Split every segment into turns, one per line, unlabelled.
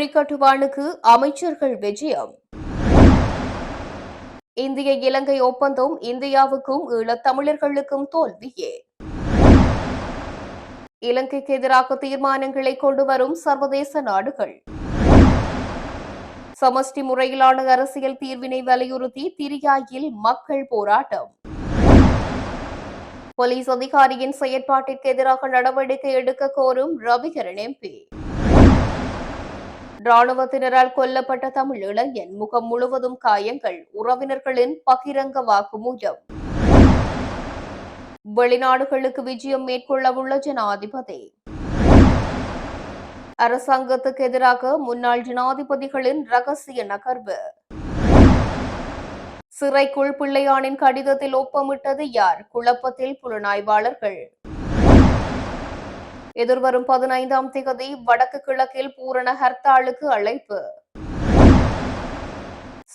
குறிக்கட்டுவானுக்கு அமைச்சர்கள் விஜயம். இந்திய இலங்கை ஒப்பந்தம் இந்தியாவுக்கும் ஈழத்தமிழர்களுக்கும் தோல்வியே. இலங்கைக்கு எதிராக தீர்மானங்களை கொண்டு வரும் சர்வதேச நாடுகள். சமஷ்டி முறையிலான அரசியல் தீர்வினை வலியுறுத்தி திரியாயில் மக்கள் போராட்டம். போலீஸ் அதிகாரியின் செயற்பாட்டிற்கு எதிராக நடவடிக்கை எடுக்க கோரும் ரவிகரன் எம்பி. ராணுவத்தினரால் கொல்லப்பட்ட தமிழ் இளைஞன் முகம் முழுவதும் காயங்கள் உறவினர்களின் பகிரங்க வாக்குமூலம். வெளிநாடுகளுக்கு விஜயம் மேற்கொள்ளவுள்ள ஜனாதிபதி. அரசாங்கத்துக்கு எதிராக முன்னாள் ஜனாதிபதிகளின் ரகசிய நகர்வு. சிறைக்குள் பிள்ளையானின் கடிதத்தில் ஒப்பமிட்டது யார்? குழப்பத்தில் புலனாய்வாளர்கள். எதிர்வரும் பதினைந்தாம் தேதி வடக்கு கிழக்கில் பூரண ஹர்த்தாலுக்கு அழைப்பு.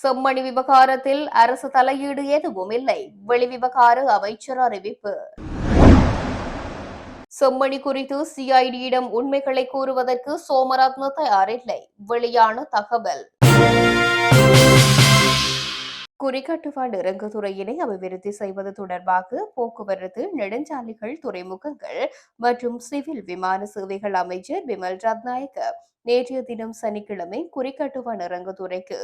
செம்மணி விவகாரத்தில் அரசு தலையீடு எதுவும் இல்லை. வெளிவிவகார அமைச்சர் அறிவிப்பு. செம்மணி குறித்து சிஐடியிடம் உண்மைகளை கூறுவதற்கு சோமரத்ன தயாரில்லை. வெளியான தகவல். குறிக்கட்டுவான் இறங்குதுறையினை அபிவிருத்தி செய்வது தொடர்பாக போக்குவரத்து நெடுஞ்சாலைகள் துறைமுகங்கள் மற்றும் சிவில் விமான சேவைகள் அமைச்சர் விமல் ரத்நாயக்க. நேற்றைய தினம் சனிக்கிழமை குறிக்கட்டுவான் இறங்குதுறைக்கு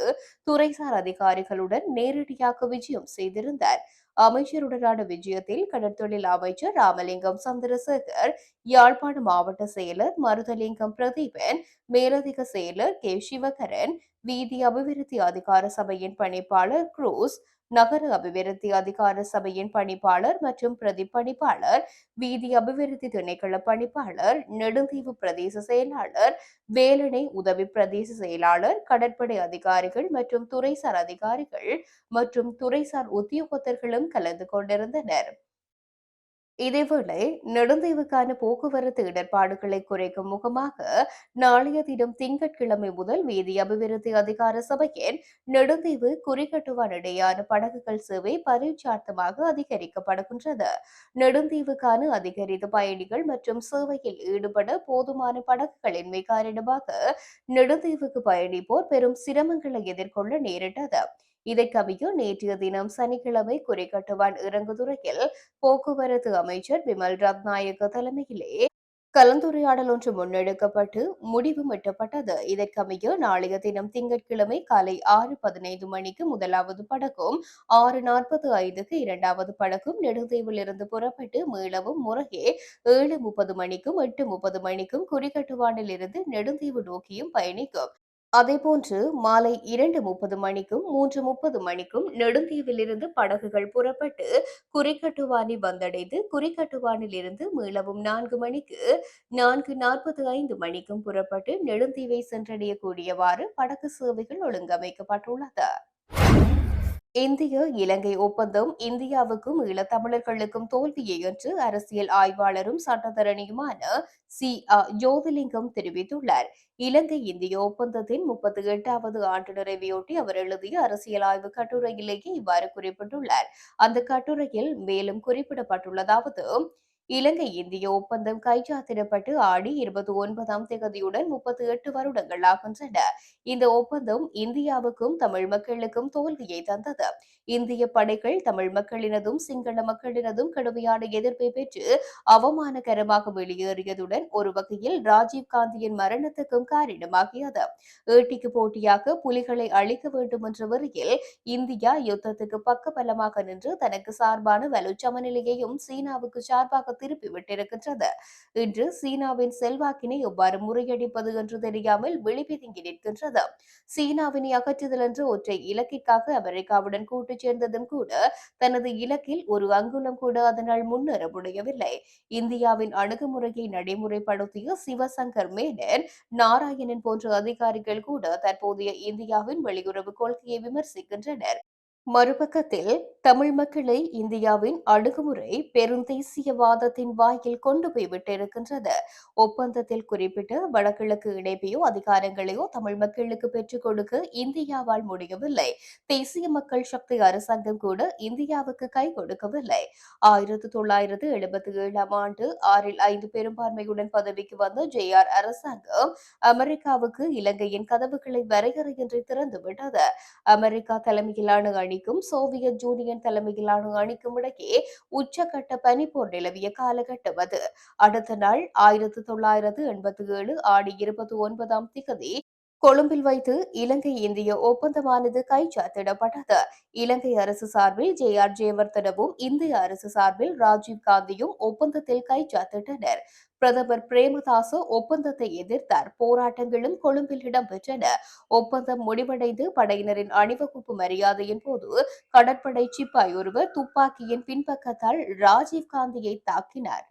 துறைசார் அதிகாரிகளுடன் நேரடியாக விஜயம் செய்திருந்தார். அமைச்சருடனான விஜயத்தில் கடற்தொழில் அமைச்சர் ராமலிங்கம் சந்திரசேகர் யாழ்ப்பாண மாவட்ட செயலர் மருதலிங்கம் பிரதீபன் மேலதிக செயலர் கே. சிவகரன் வீதி அபிவிருத்தி அதிகார சபையின் பணிப்பாளர் குரூஸ் நகர அபிவிருத்தி அதிகார சபையின் பணிப்பாளர் மற்றும் பிரதிப்பணிப்பாளர் வீதி அபிவிருத்தி திணைக்கள பணிப்பாளர் நெடுந்தீவு பிரதேச செயலாளர் வேலணை உதவி பிரதேச செயலாளர் கடற்படை அதிகாரிகள் மற்றும் துறைசார் அதிகாரிகள் மற்றும் துறைசார் உத்தியோகத்தர்களும் கலந்து கொண்டிருந்தனர். இதேவேளை நெடுந்தீவுக்கான போக்குவரத்து இடர்பாடுகளை குறைக்கும் முகமாக நாளைய தினம் திங்கட்கிழமை முதல் வீதி அபிவிருத்தி அதிகார சபையின் நெடுந்தீவு குறிகட்டுவான் இடையான படகுகள் சேவை பரீட்சார்த்தமாக அதிகரிக்கப்படுகின்றது. நெடுந்தீவுக்கான அதிகரித்த பயணிகள் மற்றும் சேவையில் ஈடுபட போதுமான படகுகளின்மை காரணமாக நெடுந்தீவுக்கு பயணிப்போர் பெரும் சிரமங்களை எதிர்கொள்ள நேரிட்டது. இதற்கமைய நேற்றைய தினம் சனிக்கிழமை குறிக்கட்டுவான் இறங்குதுறையில் போக்குவரத்து அமைச்சர் விமல் ரத்நாயக்க தலைமையிலே கலந்துரையாடல் ஒன்று முன்னெடுக்கப்பட்டு முடிவு எட்டப்பட்டது. இதற்கமைய நாளைய தினம் திங்கட்கிழமை காலை ஆறு பதினைந்து மணிக்கு முதலாவது படகும் ஆறு நாற்பது ஐந்துக்கு இரண்டாவது படகும் நெடுந்தீவிலிருந்து புறப்பட்டு மீளவும் முறையே ஏழு முப்பது மணிக்கும் எட்டு முப்பது மணிக்கும் குறிக்கட்டுவானில் இருந்து நெடுந்தீவு நோக்கியும் பயணிக்கும். அதேபோன்று மாலை இரண்டு முப்பது மணிக்கும் மூன்று முப்பது மணிக்கும் நெடுந்தீவிலிருந்து படகுகள் புறப்பட்டு குறிக்கட்டுவானி வந்தடைந்து குறிக்கட்டுவானில் இருந்து மீளவும் நான்கு மணிக்கு நான்கு நாற்பது ஐந்து மணிக்கும் புறப்பட்டு நெடுந்தீவை சென்றடையக்கூடியவாறு படகு சேவைகள் ஒழுங்கமைக்கப்பட்டுள்ளது. இந்திய இலங்கை ஒப்பந்தம் இந்தியாவுக்கும் ஈழத்தமிழர்களுக்கும் தோல்வியே என்று அரசியல் ஆய்வாளரும் சட்டத்தரணியுமான சி. அ. ஜோதிலிங்கம் தெரிவித்துள்ளார். இலங்கை இந்திய ஒப்பந்தத்தின் முப்பத்தி எட்டாவது ஆண்டு நிறைவையொட்டி அவர் எழுதிய அரசியல் ஆய்வு கட்டுரையிலேயே இவ்வாறு குறிப்பிட்டுள்ளார். அந்த கட்டுரையில் மேலும் குறிப்பிடப்பட்டுள்ளதாவது இலங்கை இந்திய ஒப்பந்தம் கைச்சாத்திடப்பட்டு ஆடி இருபத்தி ஒன்பதாம் தேதியுடன் முப்பத்தி எட்டு வருடங்கள் ஆகின்றன. இந்த ஒப்பந்தம் இந்தியாவுக்கும் தமிழ் மக்களுக்கும் தோல்வியை தந்தது. இந்திய படைகள் தமிழ் மக்களினதும் சிங்கள மக்களினதும் கடுமையான எதிர்ப்பை பெற்று அவமானகரமாக வெளியேறியதுடன் ஒரு வகையில் ராஜீவ் காந்தியின் மரணத்துக்கும் காரணமாகியது. ஏட்டிக்கு போட்டியாக புலிகளை அழிக்க வேண்டும் என்ற வரியில் இந்தியா யுத்தத்துக்கு பக்கபலமாக நின்று தனக்கு சார்பான வலு சமநிலையையும் சீனாவுக்கு சார்பாக திருப்பி விட்டிருக்கின்றது. இன்று சீனாவின் செல்வாக்கினை எவ்வாறு முறியடிப்பது என்று தெரியாமல் விழிபிதுங்கி நிற்கின்றது. சீனாவினை அகற்றுதல் என்ற ஒற்றை இலக்கிற்காக அமெரிக்காவுடன் கூட்டு சேர்ந்ததும் கூட தனது இலக்கில் ஒரு அங்குலம் கூட அதனால் முன்னேற முடியவில்லை. இந்தியாவின் அணுகுமுறையை நடைமுறைப்படுத்திய சிவசங்கர் மேனன் நாராயணன் போன்ற அதிகாரிகள் கூட தற்போதைய இந்தியாவின் வெளியுறவு கொள்கையை விமர்சிக்கின்றனர். மறுபக்கத்தில் தமிழ் மக்களை இந்தியாவின் அணுகுமுறை பெருந்தேசியவாதத்தின் வாயில் கொண்டு போய்விட்டிருக்கின்றது ஒப்பந்தத்தில் குறிப்பிட்ட வடகிழக்கு இணைப்பையோ அதிகாரங்களையோ தமிழ் மக்களுக்கு பெற்றுக் கொடுக்க இந்தியாவால் முடியவில்லை. தேசிய மக்கள் சக்தி அரசாங்கம் கூட இந்தியாவுக்கு கை கொடுக்கவில்லை. ஆயிரத்தி தொள்ளாயிரத்து எழுபத்தி ஏழாம் ஆண்டு ஆறில் ஐந்து பெரும்பான்மையுடன் பதவிக்கு வந்த ஜே ஆர் அரசாங்கம் அமெரிக்காவுக்கு இலங்கையின் கதவுகளை வரையறையின்றி திறந்துவிட்டது. அமெரிக்கா தலைமையிலான அணிக்கும் சோவியத் யூனியன் தலைமையிலான அணிக்கும் இடையே உச்சகட்ட பனிப்போர் நிலவிய காலகட்டம் அது அடுத்த நாள் ஆயிரத்தி தொள்ளாயிரத்து எண்பத்தி ஏழு ஆடி இருபத்தி ஒன்பதாம் திகதி கொழும்பில் வைத்து இலங்கை இந்திய ஒப்பந்தமானது கைச்சாத்திடப்பட்டது. இலங்கை அரசு சார்பில் ஜே ஆர் ஜெயவர்தனவும் இந்திய அரசு சார்பில் ராஜீவ் காந்தியும் ஒப்பந்தத்தில் கைச்சாத்திட்டனர். பிரதமர் பிரேமதாசு ஒப்பந்தத்தை எதிர்த்தார். போராட்டங்களும் கொழும்பில் இடம்பெற்றன. ஒப்பந்தம் முடிவடைந்து படையினரின் அணிவகுப்பு மரியாதையின் போது கடற்படை சிப்பாய் ஒருவர் துப்பாக்கியின் பின்பக்கத்தால் ராஜீவ்காந்தியை தாக்கினார்.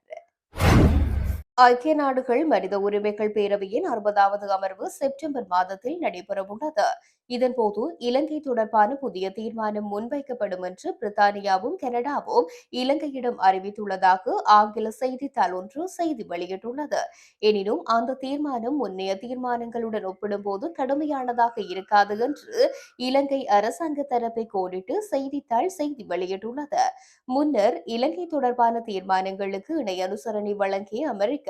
ஐக்கிய நாடுகள் மனித உரிமைகள் பேரவையின் அறுபதாவது அமர்வு செப்டம்பர் மாதத்தில் நடைபெறவுள்ளது. இதன்போது இலங்கை தொடர்பான புதிய தீர்மானம் முன்வைக்கப்படும் என்று பிரித்தானியாவும் கனடாவும் இலங்கையிடம் அறிவித்துள்ளதாக ஆங்கில செய்தித்தாள் ஒன்று செய்தி வெளியிட்டுள்ளது. எனினும் அந்த தீர்மானம் முன்னைய தீர்மானங்களுடன் ஒப்பிடும்போது கடுமையானதாக இருக்காது என்று இலங்கை அரசாங்க தரப்பை கோடிட்டு செய்தித்தாள் செய்தி வெளியிட்டுள்ளது. முன்னர் இலங்கை தொடர்பான தீர்மானங்களுக்கு இணை அனுசரணை வழங்கிய அமெரிக்க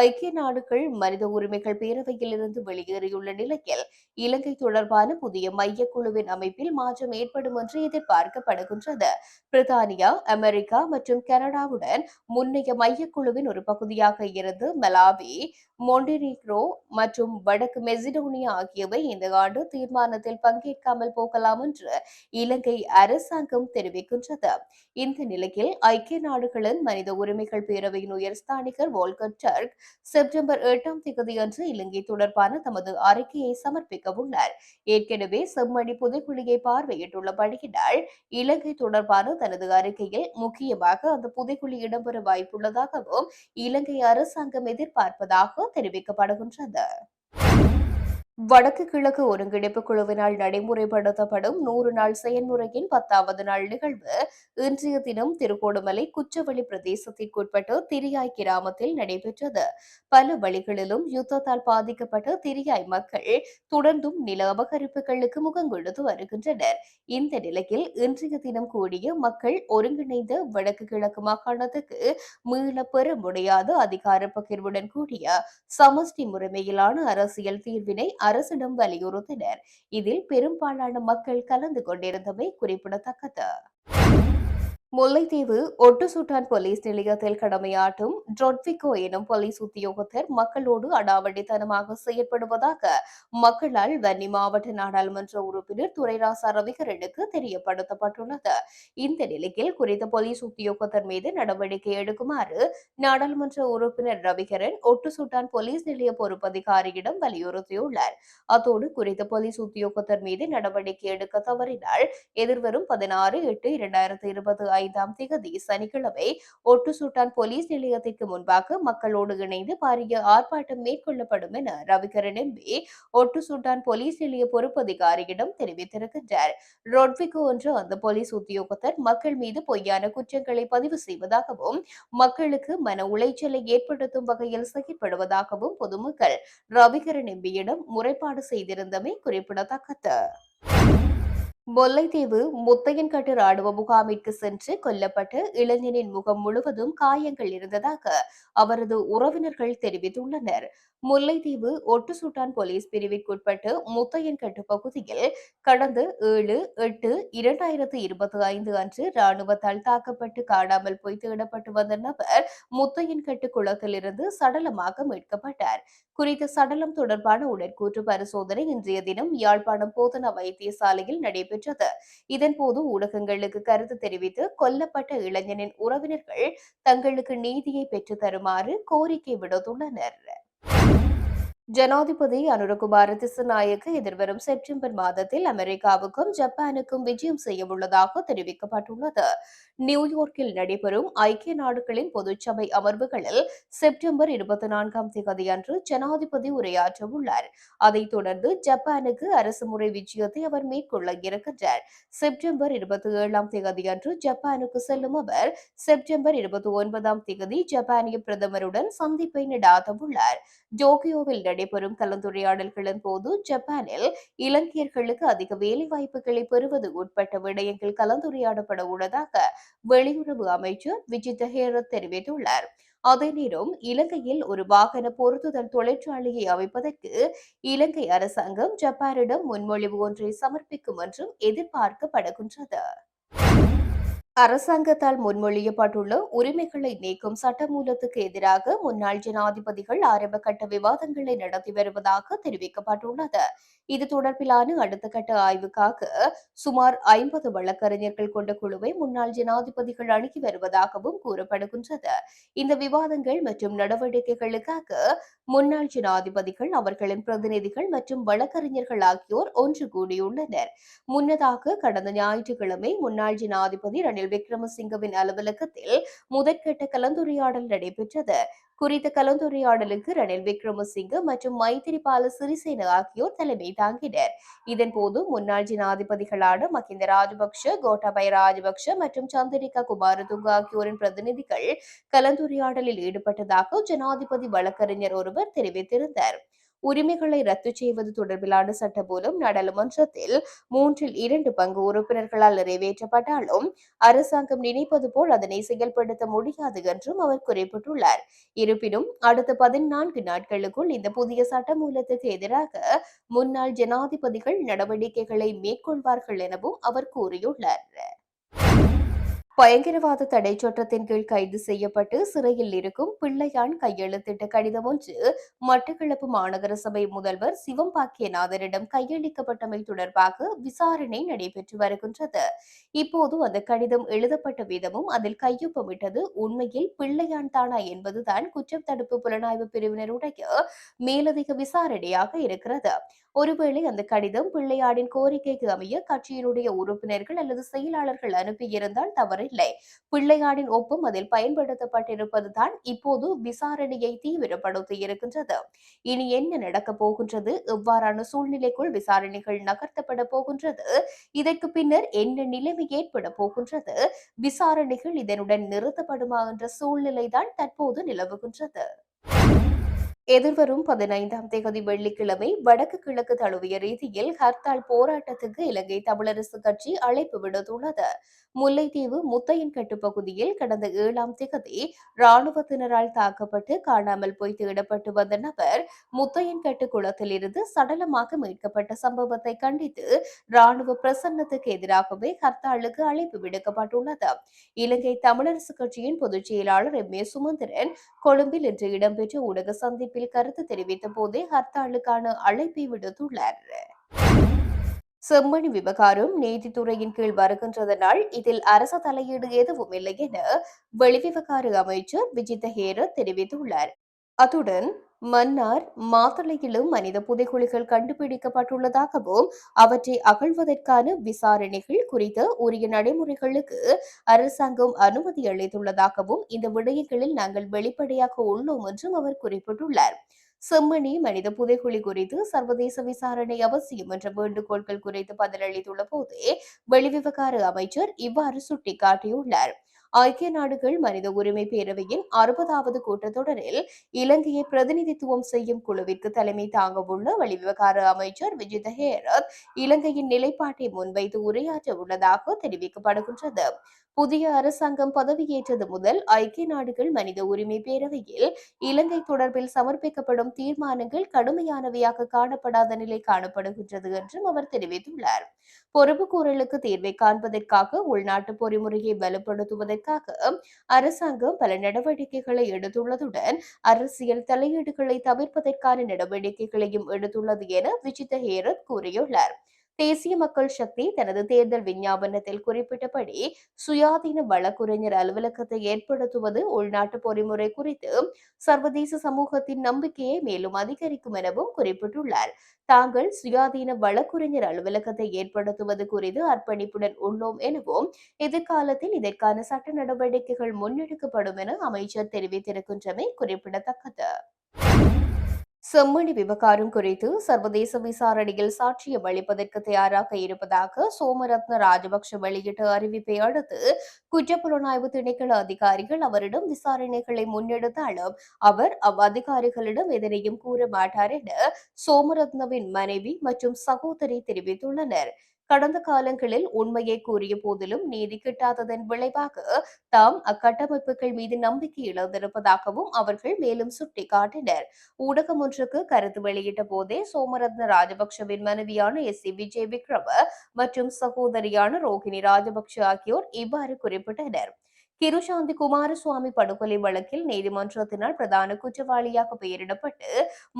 ஐக்கிய நாடுகள் மனித உரிமைகள் பேரவையில் இருந்து வெளியேறியுள்ள நிலையில் இலங்கை தொடர்பான புதிய மையக்குழுவின் அமைப்பில் மாற்றம் ஏற்படும் என்று எதிர்பார்க்கப்படுகின்றது. பிரித்தானியா அமெரிக்கா மற்றும் கனடாவுடன் முன்னைய மையக்குழுவின் ஒரு பகுதியாக இருந்து மலாவி மொண்டினிக்ரோ மற்றும் வடக்கு மெசிடோனியா ஆகியவை இந்த ஆண்டு தீர்மானத்தில் பங்கேற்காமல் போகலாம் என்று இலங்கை அரசாங்கம் தெரிவிக்கின்றது. இந்த நிலையில் ஐக்கிய நாடுகளின் மனித உரிமைகள் பேரவையின் உயர் ஸ்தானிகர் வோல்கர் டர்க் செப்டம்பர் எட்டாம் தேதி அன்று இலங்கை தொடர்பான தமது அறிக்கையை சமர்ப்பிக்க உள்ளார். ஏற்கனவே செம்மணி புதைக்குழியை பார்வையிட்டுள்ளபடியினால் இலங்கை தொடர்பான தனது அறிக்கையில் முக்கியமாக அந்த புதைக்குழி இடம்பெற வாய்ப்புள்ளதாகவும் இலங்கை அரசாங்கம் எதிர்பார்ப்பதாக தெரிவிக்கப்படுகின்றது. வடக்கு கிழக்கு ஒருங்கிணைப்பு குழுவினால் நடைமுறைப்படுத்தப்படும் நூறு நாள் செயல்முறையின் பத்தாவது நாள் நிகழ்வு. இன்றைய தினம் திருகோணமலை குச்சவெளி பிரதேசத்திற்குட்பட்ட திரியாய் கிராமத்தில் நடைபெற்றது. பல வழிகளிலும் யுத்தத்தால் பாதிக்கப்பட்ட திரியாய் மக்கள் தொடர்ந்தும் நில அபகரிப்புகளுக்கு முகம் கொடுத்து வருகின்றனர். இந்த நிலையில் இன்றைய தினம் கூடிய மக்கள் ஒருங்கிணைந்த வடக்கு கிழக்கு மாகாணத்துக்கு மீள பெற முடியாத அதிகார பகிர்வுடன் கூடிய சமஷ்டி முறைமையிலான அரசியல் தீர்வினை அரசிடம் வலியுறுத்தினர். இதில் பெரும்பாலான மக்கள் கலந்து கொண்டிருந்தமை குறிப்பிடத்தக்கது. முல்லைத்தீவு ஒட்டுசுட்டான் போலீஸ் நிலையத்தில் கடமையாற்றும் ட்ரொட்விகோ எனும் போலீஸ் உத்தியோகத்தர் மக்களோடு அடாவடித்தனமாக செயற்படுவதாக மக்களால் வன்னி மாவட்ட நாடாளுமன்ற உறுப்பினர் துரைராசா ரவிகரனுக்கு தெரியப்படுத்தப்பட்டுள்ளது. இந்த நிலையில் குறித்த போலீஸ் உத்தியோகத்தர் மீது நடவடிக்கை எடுக்குமாறு நாடாளுமன்ற உறுப்பினர் ரவிகரன் ஒட்டுசுட்டான் போலீஸ் நிலைய பொறுப்பதிகாரியிடம் வலியுறுத்தியுள்ளார். அத்தோடு குறித்த போலீஸ் உத்தியோகத்தர் மீது நடவடிக்கை எடுக்க தவறினால் எதிர்வரும் பதினாறு எட்டு இரண்டாயிரத்தி இருபது ஐந்தாம் திகதி சனிக்கிழமை ஒட்டுசுட்டான் போலீஸ் நிலையத்திற்கு முன்பாக மக்களோடு இணைந்து பாரிய ஆர்ப்பாட்டம் மேற்கொள்ளப்படும் என ரவிகரன் எம்பி ஒட்டுசுட்டான் போலீஸ் நிலைய பொறுப்பதிகாரியிடம் தெரிவித்திருக்கின்றார். ரொட்விகோ என்ற அந்த போலீஸ் உத்தியோகத்தர் மக்கள் மீது பொய்யான குற்றங்களை பதிவு செய்வதாகவும் மக்களுக்கு மன உளைச்சலை ஏற்படுத்தும் வகையில் செயற்படுவதாகவும் பொதுமக்கள் ரவிகரன் எம்பியிடம் முறைப்பாடு செய்திருந்தமை குறிப்பிடத்தக்கது. முல்லைத்தீவு முத்தையன்கட்டு ராணுவ முகாமிற்கு சென்று கொல்லப்பட்ட இளைஞனின் முகம் முழுவதும் காயங்கள் இருந்ததாக அவரது உறவினர்கள் தெரிவித்துள்ளனர். முல்லைத்தீவு ஒட்டுசூட்டான் போலீஸ் பிரிவிற்குட்பட்டு முத்தையன்கட்டு பகுதியில் கடந்த ஏழு எட்டு இரண்டாயிரத்து இருபத்தி ஐந்து அன்று ராணுவத்தால் தாக்கப்பட்டு காணாமல் போய் தேடப்பட்டு வந்த நபர் முத்தையன்கட்டு குளத்திலிருந்து சடலமாக மீட்கப்பட்டார். குறித்த சடலம் தொடர்பான உடற்கூற்று பரிசோதனை இன்றைய தினம் யாழ்ப்பாணம் போதனா வைத்தியசாலையில் நடைபெற்றது. இதன்போது ஊடகங்களுக்கு கருத்து தெரிவித்து கொல்லப்பட்ட இளைஞனின் உறவினர்கள் தங்களுக்கு நீதியை பெற்றுத் தருமாறு கோரிக்கை விடுத்துள்ளனர். you ஜனாதிபதி அனுரகுமார திசுநாயக்கு எதிர்வரும் செப்டம்பர் மாதத்தில் அமெரிக்காவுக்கும் ஜப்பானுக்கும் விஜயம் செய்ய உள்ளதாக தெரிவிக்கப்பட்டுள்ளது. நியூயார்க்கில் நடைபெறும் ஐக்கிய நாடுகளின் பொதுச்சபை அமர்வுகளில் செப்டம்பர் இருபத்தி நான்காம் தேதி அன்று ஜனாதிபதி உரையாற்ற உள்ளார். அதைத் தொடர்ந்து ஜப்பானுக்கு அரசுமுறை விஜயத்தை அவர் மேற்கொள்ள இருக்கின்றார். செப்டம்பர் இருபத்தி ஏழாம் தேதி அன்று ஜப்பானுக்கு செல்லும் அவர் செப்டம்பர் இருபத்தி ஒன்பதாம் தேதி ஜப்பானிய பிரதமருடன் சந்திப்பை நடாத்த உள்ளார் டோக்கியோவில் நடைபெறும் கலந்துரையாடல்களின் போது ஜப்பானில் இலங்கையர்களுக்கு அதிக வேலை வாய்ப்புகளை பெறுவது உட்பட்ட விடயங்கள் கலந்துரையாடப்பட உள்ளதாக வெளியுறவு அமைச்சர் விஜித் ஹேரத் தெரிவித்துள்ளார். அதே நேரம் இலங்கையில் ஒரு வாகன பொருத்துதல் தொழிற்சாலையை அமைப்பதற்கு இலங்கை அரசாங்கம் ஜப்பானிடம் முன்மொழிவு ஒன்றை சமர்ப்பிக்கும் என்றும் எதிர்பார்க்கப்படுகின்றது. அரசாங்கத்தால் முன்மொழியப்பட்டுள்ள உரிமைகளை நீக்கும் சட்டமூலத்துக்கு எதிராக முன்னாள் ஜனாதிபதிகள் ஆரம்ப கட்ட விவாதங்களை நடத்தி வருவதாக தெரிவிக்கப்பட்டுள்ளது. இது தொடர்பிலான அடுத்த கட்ட ஆய்வுக்காக சுமார் ஐம்பது வழக்கறிஞர்கள் கொண்ட குழுவை முன்னாள் ஜனாதிபதிகள் அணுகி வருவதாகவும் கூறப்படுகின்றது. இந்த விவாதங்கள் மற்றும் நடவடிக்கைகளுக்காக முன்னாள் ஜனாதிபதிகள் அவர்களின் பிரதிநிதிகள் மற்றும் வழக்கறிஞர்கள் ஆகியோர் ஒன்று கூடியுள்ளனர். முன்னதாக கடந்த ஞாயிற்றுக்கிழமை முன்னாள் ஜனாதிபதி ரணில் விக்ரமசிங்கவின் அலுவலகத்தில் முதற்கட்ட கலந்துரையாடல் நடைபெற்றது. குறித்த கலந்துரையாடலுக்கு ரணில் விக்ரமசிங்க மற்றும் மைத்திரிபால சிறிசேன ஆகியோர் தலைமை தாங்கினர். இதன்போது முன்னாள் ஜனாதிபதிகளான மஹிந்த ராஜபக்ஷ கோட்டாபய ராஜபக்ஷ மற்றும் சந்திரிகா குமாரதுங்க ஆகியோரின் பிரதிநிதிகள் கலந்துரையாடலில் ஈடுபட்டதாக ஜனாதிபதி வழக்கறிஞர் ஒருவர் தெரிவித்திருந்தார். உரிமைகளை ரத்து செய்வது தொடர்பிலான சட்டமூலம் நாடாளுமன்றத்தில் மூன்றில் இரண்டு பங்கு உறுப்பினர்களால் நிறைவேற்றப்பட்டாலும் அரசாங்கம் நினைப்பது போல் அதனை செயல்படுத்த முடியாது என்றும் அவர் குறிப்பிட்டுள்ளார். இருப்பினும் அடுத்த பதினான்கு நாட்களுக்குள் இந்த புதிய சட்டமூலத்துக்கு எதிராக முன்னாள் ஜனாதிபதிகள் நடவடிக்கைகளை மேற்கொள்வார்கள் எனவும் அவர் கூறியுள்ளார். பயங்கரவாத தடை சட்டத்தின் கீழ் கைது செய்யப்பட்டு சிறையில் இருக்கும் பிள்ளையான் கையெழுத்திட்ட கடிதம் ஒன்று மட்டக்களப்பு மாநகர சபை முதல்வர் சிவம் பாக்கியநாதரிடம் கையளிக்கப்பட்டமை தொடர்பாக விசாரணை நடைபெற்று வருகின்றது. இப்போது அந்த கடிதம் எழுதப்பட்ட விதமும் அதில் கையொப்பமிட்டது உண்மையில் பிள்ளையான் தானா என்பதுதான் குற்றம் தடுப்பு புலனாய்வு பிரிவினருடைய மேலதிக விசாரணையாக இருக்கிறது. ஒருவேளை அந்த கடிதம் பிள்ளையாடின் கோரிக்கைக்கு அமைய கட்சியினுடைய உறுப்பினர்கள் அல்லது செயலாளர்கள் அனுப்பியிருந்தால் தவறில்லை. பிள்ளையாடின் ஒப்பும் அதில் பயன்படுத்தப்பட்டிருப்பதுதான் இப்போது விசாரணையை தீவிரப்படுத்தி இருக்கின்றது. இனி என்ன நடக்கப் போகின்றது? எவ்வாறான சூழ்நிலைக்குள் விசாரணைகள் நகர்த்தப்பட போகின்றது? இதற்கு பின்னர் என்ன நிலைமை ஏற்பட போகின்றது? விசாரணைகள் இதனுடன் நிறுத்தப்படுமா என்ற சூழ்நிலைதான் தற்போது நிலவுகின்றது. எதிர்வரும் பதினைந்தாம் தேதி வெள்ளிக்கிழமை வடக்கு கிழக்கு தழுவிய ரீதியில் ஹர்த்தால் போராட்டத்துக்கு இலங்கை தமிழரசு கட்சி அழைப்பு விடுத்துள்ளது. முல்லைத்தீவு முத்தையன்கட்டு பகுதியில் கடந்த ஏழாம் தேதி ராணுவத்தினரால் தாக்கப்பட்டு காணாமல் போய் தேடப்பட்டு வந்த நபர் முத்தையன்கட்டு குளத்திலிருந்து சடலமாக மீட்கப்பட்ட சம்பவத்தை கண்டித்து ராணுவ பிரசன்னத்துக்கு எதிராகவே ஹர்த்தாலுக்கு அழைப்பு விடுக்கப்பட்டுள்ளது. இலங்கை தமிழரசு கட்சியின் பொதுச் செயலாளர் எம் ஏ சுமந்திரன் கொழும்பில் இன்று இடம்பெற்ற ஊடக சந்திப்பில் கருத்து தெரிவித்த போதே ஹர்த்தாலுக்கான அழைப்பை விடுத்துள்ளார். செம்மணி விவகாரம் நீதித்துறையின் கீழ் வருகின்றதனால் இதில் அரசு தலையீடு எதுவும் இல்லை என வெளிவிவகார அமைச்சர் விஜித ஹேர தெரிவித்துள்ளார். அத்துடன் மன்னார் மாத்தளையிலும் மனித புதைகுழிகள் கண்டுபிடிக்கப்பட்டுள்ளதாகவும் அவற்றை அகழ்வதற்கான விசாரணைகள் குறித்த உரிய நடைமுறைகளுக்கு அரசாங்கம் அனுமதி அளித்துள்ளதாகவும் இந்த விடயங்களில் நாங்கள் வெளிப்படையாக உள்ளோம் என்றும் அவர் குறிப்பிட்டுள்ளார். செம்மணி மனித புதைகுழி குறித்து சர்வதேச விசாரணை அவசியம் என்ற வேண்டுகோள்கள் குறித்து பதிலளித்துள்ள போதே வெளிவிவகார அமைச்சர் இவ்வாறு சுட்டிக்காட்டியுள்ளார். ஐக்கிய நாடுகள் மனித உரிமை பேரவையின் அறுபதாவது கூட்டத்தொடரில் இலங்கையை பிரதிநிதித்துவம் செய்யும் குழுவிற்கு தலைமை தாங்கவுள்ள வெளிவிவகார அமைச்சர் விஜித ஹேரத் இலங்கையின் நிலைப்பாட்டை முன்வைத்து உரையாற்ற உள்ளதாக தெரிவிக்கப்படுகின்றது. புதிய அரசாங்கம் பதவியேற்றது முதல் ஐக்கிய நாடுகள் மனித உரிமை பேரவையில் இலங்கை தொடர்பில் சமர்ப்பிக்கப்படும் தீர்மானங்கள் கடுமையானவையாக காணப்படாத நிலை காணப்படுகின்றது என்றும் அவர் தெரிவித்துள்ளார். பொறுப்புக்கூறலுக்கு தீர்வை காண்பதற்காக உள்நாட்டு பொறிமுறையை வலுப்படுத்துவதற்காக அரசாங்கம் பல நடவடிக்கைகளை எடுத்துள்ளதுடன் அரசியல் தலையீடுகளை தவிர்ப்பதற்கான நடவடிக்கைகளையும் எடுத்துள்ளது என விஜித ஹேரத் கூறியுள்ளார். தேசிய மக்கள் சக்தி தனது தேர்தல் விஞ்ஞாபனத்தில் குறிப்பிட்டபடி சுயாதீன வழக்குரைஞர் அலுவலகத்தை ஏற்படுத்துவது உள்நாட்டு பொறிமுறை குறித்து சர்வதேச சமூகத்தின் நம்பிக்கையை மேலும் அதிகரிக்கும் எனவும் குறிப்பிட்டுள்ளார். தாங்கள் சுயாதீன வழக்குரைஞர் அலுவலகத்தை ஏற்படுத்துவது குறித்து அர்ப்பணிப்புடன் உள்ளோம் எனவும் எதிர்காலத்தில் இதற்கான சட்ட நடவடிக்கைகள் முன்னெடுக்கப்படும் என அமைச்சர் தெரிவித்திருக்கின்றமை குறிப்பிடத்தக்கது. செம்மணி விவகாரம் குறித்து சர்வதேச விசாரணையில் சாட்சியம் அளிப்பதற்கு தயாராக இருப்பதாக சோமரத்ன ராஜபக்ஷ வெளியிட்ட அறிவிப்பை அடுத்து குற்றப்புலனாய்வு திணைக்கள அதிகாரிகள் அவரிடம் விசாரணைகளை முன்னெடுத்தாலும் அவர் அவ்வதிகாரிகளிடம் எதனையும் கூற மாட்டார் என சோமரத்னவின் மனைவி மற்றும் சகோதரி தெரிவித்துள்ளனர். கடந்த காலங்களில் உண்மையை கூறிய போதிலும் நீதி கிட்டாததன் விளைவாக தாம் அக்கட்டமைப்புகள் மீது நம்பிக்கை இழந்திருப்பதாகவும் அவர்கள் மேலும் சுட்டிக்காட்டினர். ஊடகம் ஒன்றுக்கு கருத்து வெளியிட்ட போதே சோமரத்ன ராஜபக்சவின் மனைவியான எஸ். சி. விஜய் விக்ரம மற்றும் சகோதரியான ரோஹிணி ராஜபக்ஷ ஆகியோர் இவ்வாறு குறிப்பிட்டனர். கிருஷாந்தி குமாரசுவாமி படுகொலை வழக்கில் நீதிமன்றத்தினால் பிரதான குற்றவாளியாக பெயரிடப்பட்டு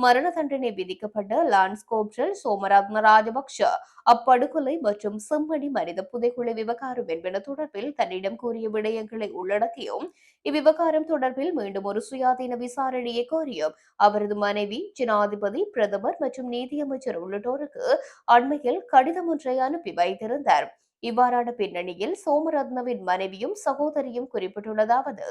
மரண தண்டனை விதிக்கப்பட்ட லான்ஸ் கோப்ரல் சோமரத்ன ராஜபக்ஷ. அப்படுகொலை மற்றும் செம்மணி மனித புதைக்குழு விவகாரம் என்பன தொடர்பில் தன்னிடம் கூறிய விடயங்களை உள்ளடக்கியும் இவ்விவகாரம் தொடர்பில் மீண்டும் ஒரு சுயாதீன விசாரணையை கோரியும். அவரது மனைவி ஜனாதிபதி பிரதமர் மற்றும் நீதியமைச்சர் உள்ளிட்டோருக்கு அண்மையில் கடிதம் ஒன்றை அனுப்பி வைத்திருந்தார். இவ்வாறான பின்னணியில் சோமரத்னவின் மனைவியும் சகோதரியும் குறிப்பிட்டுள்ளதாவது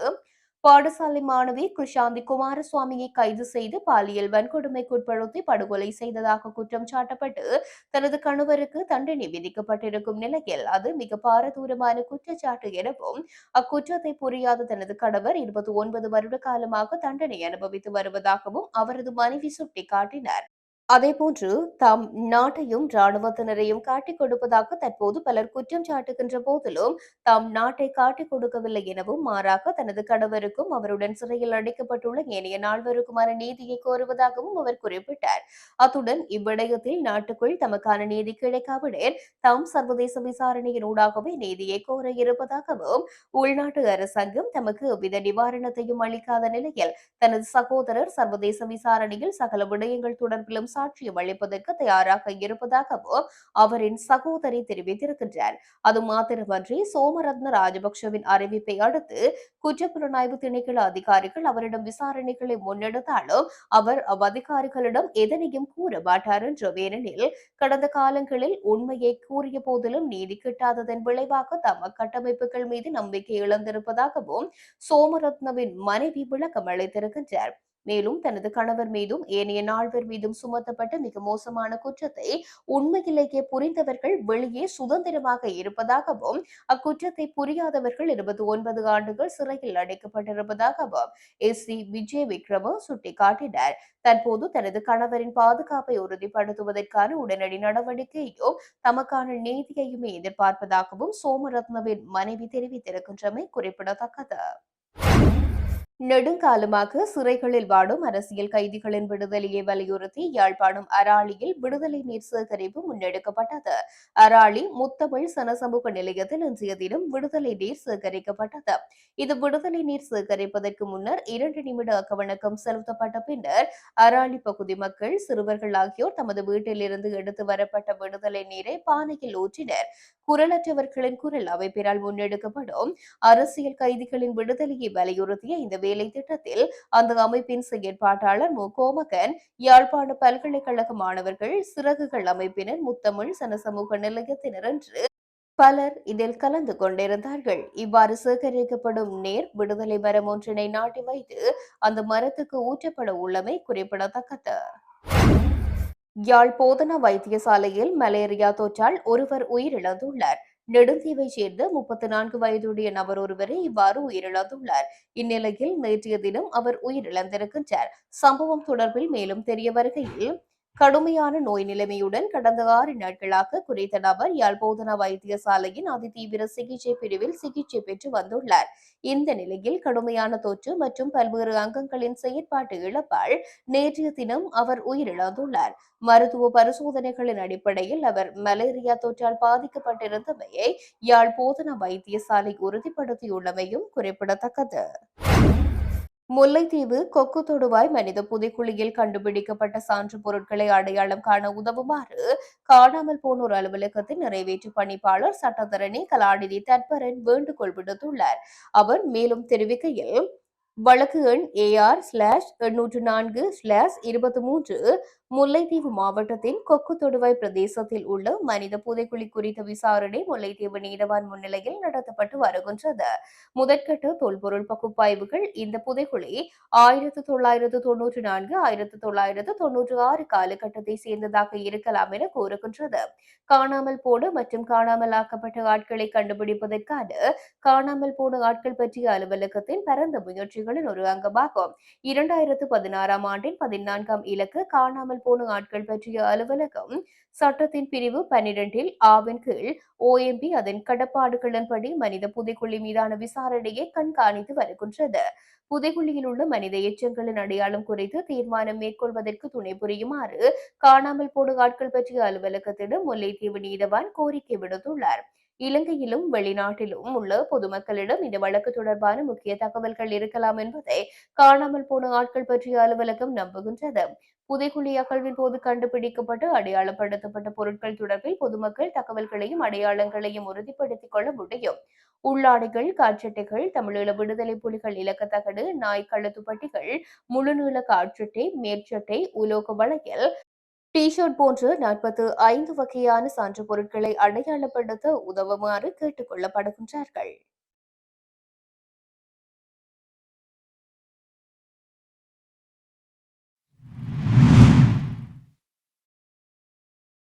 பாடசாலை மாணவி குஷாந்தி குமாரசுவாமியை கைது செய்து பாலியல் வன்கொடுமைக்குட்படுத்தி படுகொலை செய்ததாக குற்றம் சாட்டப்பட்டு தனது கணவருக்கு தண்டனை விதிக்கப்பட்டிருக்கும் நிலையில் அது மிக பாரதூரமான குற்றச்சாட்டு எனவும் அக்குற்றத்தை புரியாத தனது கணவர் இருபத்தி ஒன்பது வருட காலமாக தண்டனை அனுபவித்து வருவதாகவும் அவரது மனைவி சுட்டிக்காட்டினார். அதேபோன்று தாம் நாட்டையும் ராணுவத்தினரையும் காட்டிக் கொடுப்பதாக தற்போது பலர் குற்றம் சாட்டுகின்ற போதிலும் தாம் நாட்டை காட்டிக் கொடுக்கவில்லை எனவும் மாறாக தனது கணவருக்கும் அவருடன் சிறையில் அடைக்கப்பட்டுள்ள ஏனைய நால்வருக்குமான நீதியை கோருவதாகவும் அவர் குறிப்பிட்டார். அத்துடன் இவ்விடயத்தில் நாட்டுக்குள் தமக்கான நீதி கிடைக்காவிடேன் தாம் சர்வதேச விசாரணையினூடாகவே நீதியை கோர இருப்பதாகவும் உள்நாட்டு அரசாங்கம் தமக்கு எவ்வித நிவாரணத்தையும் அளிக்காத நிலையில் தனது சகோதரர் சர்வதேச விசாரணையில் சகல விடயங்கள் தொடர்பிலும் மனசாட்சியம் அளிப்பதற்கு தயாராக இருப்பதாகவும் அவரின் சகோதரி தெரிவித்திருக்கின்றார். அது மாத்திரமன்றி சோமரத்ன ராஜபக்சவின் அறிவிப்பை அடுத்து குற்றப்புலனாய்வு திணைக்கள அதிகாரிகள் அவரிடம் விசாரணைகளை முன்னெடுத்தாலும் அவர் அவ்வதிகாரிகளிடம் எதனையும் கூற மாட்டார் என்று ஏனெனில் கடந்த காலங்களில் உண்மையை கூறிய போதிலும் நீதி கிட்டாததன் விளைவாக தம கட்டமைப்புகள் மீது நம்பிக்கை இழந்திருப்பதாகவும் சோமரத்னவின் மனைவி விளக்கம் அளித்திருக்கின்றார். மேலும் தனது கணவர் மீதும் ஏனைய நால்வர் மீதும் சுமத்தப்பட்ட மிக மோசமான குற்றத்தை உண்மையிலேயே புரிந்தவர்கள் வெளியே சுதந்திரமாக இருப்பதாகவும் அக்குற்றத்தை புரியாதவர்கள் இருபத்தி ஒன்பது ஆண்டுகள் சிறையில் அடைக்கப்பட்டிருப்பதாகவும் எஸ். சி. விஜய் விக்ரம சுட்டிக்காட்டினார். தற்போது தனது கணவரின் பாதுகாப்பை உறுதிப்படுத்துவதற்கான உடனடி நடவடிக்கையையும் தமக்கான நீதியையுமே எதிர்பார்ப்பதாகவும் சோமரத்னவின் மனைவி தெரிவித்திருக்கின்றமை குறிப்பிடத்தக்கது. நெடுங்காலமாக சிறைகளில் வாடும் அரசியல் கைதிகளின் விடுதலையை வலியுறுத்தி யாழ்ப்பாணம் அராளியில் விடுதலை நீர் சேகரிப்பு முன்னெடுக்கப்பட்டது. அராளி முத்தமிழ் சனசமூக நிலையத்தில் இன்றைய தினம் விடுதலை நீர் சேகரிக்கப்பட்டது. இது விடுதலை நீர் சேகரிப்பதற்கு முன்னர் இரண்டு நிமிட அக்கவணக்கம் செலுத்தப்பட்ட பின்னர் அராலி பகுதி மக்கள் சிறுவர்கள் ஆகியோர் தமது வீட்டிலிருந்து எடுத்து வரப்பட்ட விடுதலை நீரை பானையில் ஊற்றினர். குரலற்றவர்களின் குரல் அமைப்பினால் முன்னெடுக்கப்படும். அரசியல் கைதிகளின் விடுதலையை வலியுறுத்திய இந்த வேலை திட்டத்தில் அந்த அமைப்பின் செயற்பாட்டாளர் மு. கோமகன் யாழ்ப்பாண பல்கலைக்கழக மாணவர்கள் சிறகுகள் அமைப்பினர் முத்தமிழ் சனசமூக நிலையத்தினர் என்று பலர் இதில் கலந்து கொண்டிருந்தார்கள். இவ்வாறு சேகரிக்கப்படும் நேர் விடுதலை மரம் ஒன்றினை நாட்டி வைத்து அந்த மரத்துக்கு ஊற்றப்பட உள்ளமை குறிப்பிடத்தக்கது. யாழ் போதனா வைத்தியசாலையில் மலேரியா தொற்றால் ஒருவர் உயிரிழந்துள்ளார். நெடுந்தீவை சேர்ந்த முப்பத்தி நான்கு வயதுடைய நபர் ஒருவரே இவ்வாறு உயிரிழந்துள்ளார். இந்நிலையில் நேற்றைய தினம் அவர் உயிரிழந்திருக்கின்றார். சம்பவம் தொடர்பில் மேலும் தெரிய வருகையில் கடுமையான நோய் நிலைமையுடன் கடந்த ஆறு நாட்களாக குறித்த நபர் யாழ் போதனா வைத்தியசாலையின் அதிதீவிர சிகிச்சை பிரிவில் சிகிச்சை பெற்று வந்துள்ளார். இந்த நிலையில் கடுமையான தொற்று மற்றும் பல்வேறு அங்கங்களின் செயற்பாட்டு இழப்பால் நேற்றைய தினம் அவர் உயிரிழந்துள்ளார். மருத்துவ பரிசோதனைகளின் அடிப்படையில் அவர் மலேரியா தொற்றால் பாதிக்கப்பட்டிருந்தமையை யாழ் போதனா வைத்தியசாலை உறுதிப்படுத்தியுள்ளமையும் குறிப்பிடத்தக்கது. முல்லைத்தீவு கொக்கு தொடுவாய் மனித புதைக்குழியில் கண்டுபிடிக்கப்பட்ட சான்று பொருட்களை அடையாளம் காண உதவுமாறு காணாமல் போனோர் அலுவலகத்தின் நிறைவேற்று பணிப்பாளர் சட்டத்தரணி கலாநிதி தற்பரன் வேண்டுகோள் விடுத்துள்ளார். அவர் மேலும் தெரிவிக்கையில் வழக்கு எண் ஏஆர் ஸ்லாஷ் எண்ணூற்று நான்கு ஸ்லாஷ் இருபத்தி மூன்று முல்லைத்தீவு மாவட்டத்தின் கொக்கு தொடுவாய் பிரதேசத்தில் உள்ள மனித புதைக்குழி குறித்த விசாரணை முல்லைத்தீவு நீதவான் முன்னிலையில் நடத்தப்பட்டு வருகின்றது. முதற்கட்ட தொல்பொருள் பகுப்பாய்வுகள் இந்த புதைக்குழி ஆயிரத்து தொள்ளாயிரத்து தொன்னூற்றி நான்கு ஆயிரத்து தொள்ளாயிரத்து தொன்னூற்றி ஆறு காலகட்டத்தை சேர்ந்ததாக இருக்கலாம் என கூறுகின்றது. காணாமல் போன மற்றும் காணாமல் ஆக்கப்பட்ட ஆட்களை கண்டுபிடிப்பதற்கான காணாமல் போன ஆட்கள் பற்றிய அலுவலகத்தின் பரந்த முயற்சிகளின் ஒரு அங்கமாகும். இரண்டாயிரத்து பதினாறாம் ஆண்டின் பதினான்காம் இலக்கு காணாமல் போன ஆட்கள் பற்றிய அலுவலகம் சட்டத்தின் பிரிவு பனிரெண்டில் ஆவின் கீழ் ஓஎம்பி அதன் கடப்பாடுகளின்படி மனித புதைக்குழி மீதான விசாரணையை கண்காணித்து வருகின்றது. புதைக்குழியில் உள்ள மனித எச்சங்களின் அடையாளம் குறித்து தீர்மானம் மேற்கொள்வதற்கு துணை புரியுமாறு காணாமல் போன ஆட்கள் பற்றிய அலுவலகத்திடம் முல்லைத்தீவு நீதவான் கோரிக்கை விடுத்துள்ளார். இலங்கையிலும் வெளிநாட்டிலும் உள்ள பொதுமக்களிடம் இந்த வழக்கு தொடர்பான முக்கிய தகவல்கள் இருக்கலாம் என்பதை காணாமல் போன ஆட்கள் பற்றிய அலுவலகம் நம்புகின்றது. புதைக்குழி அகழ்வின் போது கண்டுபிடிக்கப்பட்டு அடையாளப்படுத்தப்பட்ட பொருட்கள் தொடர்பில் பொதுமக்கள் தகவல்களையும் அடையாளங்களையும் உறுதிப்படுத்திக் கொள்ள முடியும். உள்ளாடைகள் காற்றட்டைகள் தமிழீழ விடுதலை புலிகள் இலக்கத்தகடு நாய் கழுத்துப்பட்டிகள் முழுநீள காற்றட்டை மேற்சட்டை உலோக வளையல் டி ஷர்ட் போன்று நாற்பத்து ஐந்து வகையான சான்று பொருட்களை அடையாளப்படுத்த உதவுமாறு கேட்டுக் கொள்ளப்படுகின்றார்கள்.